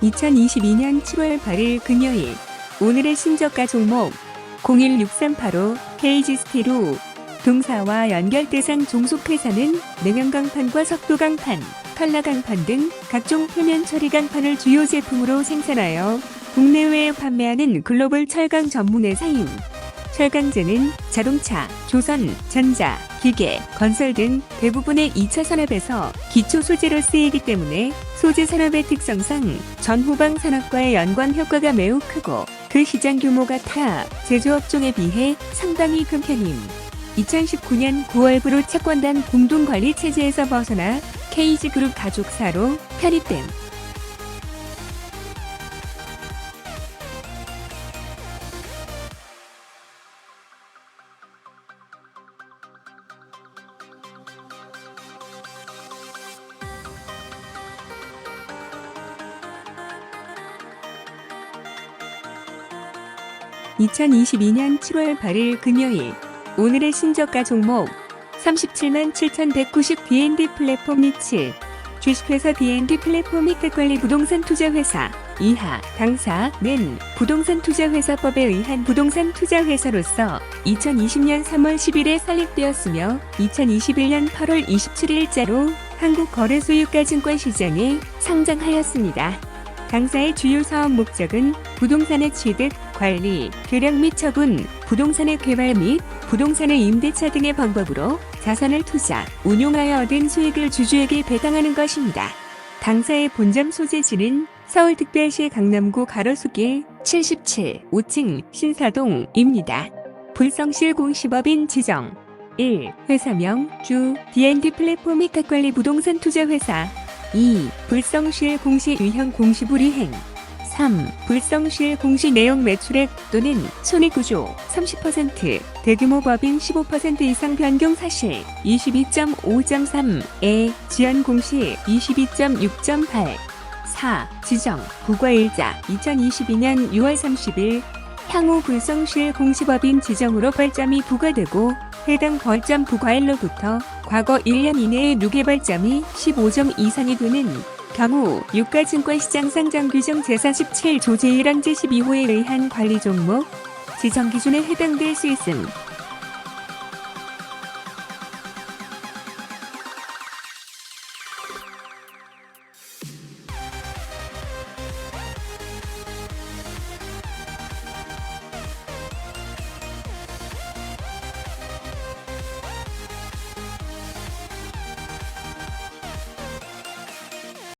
2022년 7월 8일 금요일 오늘의 신저가 종목 016385 KG스티로 동사와 연결 대상 종속회사는 냉연강판과 석도강판, 칼라강판 등 각종 표면 처리 강판을 주요 제품으로 생산하여 국내외에 판매하는 글로벌 철강 전문 회사임. 철강제는 자동차, 조선, 전자, 기계, 건설 등 대부분의 2차 산업에서 기초 소재로 쓰이기 때문에 소재 산업의 특성상 전후방 산업과의 연관 효과가 매우 크고 그 시장 규모가 타 제조업종에 비해 상당히 큰 편임. 2019년 9월부로 채권단 공동관리 체제에서 벗어나 KG그룹 가족사로 편입됨. (2022년 7월 8일) 금요일. 오늘의 신저가 종목. 37만 7,190 D&D 플랫폼 니츠. 주식회사 D&D 플랫폼 혜택관리 부동산 투자회사. 이하 당사는 부동산 투자회사법에 의한 부동산 투자회사로서 2020년 3월 10일에 설립되었으며 2021년 8월 27일자로 한국거래소유가증권 시장에 상장하였습니다. 당사의 주요 사업 목적은 부동산의 취득, 관리, 교량 및 처분, 부동산의 개발 및 부동산의 임대차 등의 방법으로 자산을 투자, 운용하여 얻은 수익을 주주에게 배당하는 것입니다. 당사의 본점 소재지는 서울특별시 강남구 가로수길 77, 5층 신사동입니다. 불성실 공시법인 지정 1. 회사명 주 D&D 플랫폼 혜택관리 부동산 투자회사 2. 불성실 공시 유형 공시 불 이행 3. 불성실 공시 내용 매출액 또는 손익구조 30% 대규모 법인 15% 이상 변경 사실 22.5.3에 지연 공시 22.6.8 4. 지정 부과일자 2022년 6월 30일 향후 불성실 공시법인 지정으로 벌점이 부과되고 해당 벌점 부과일로부터 과거 1년 이내에 누계벌점이 15점 이상이 되는 경우 유가증권시장 상장 규정 제47조 제1항 제12호에 의한 관리 종목 지정 기준에 해당될 수 있음.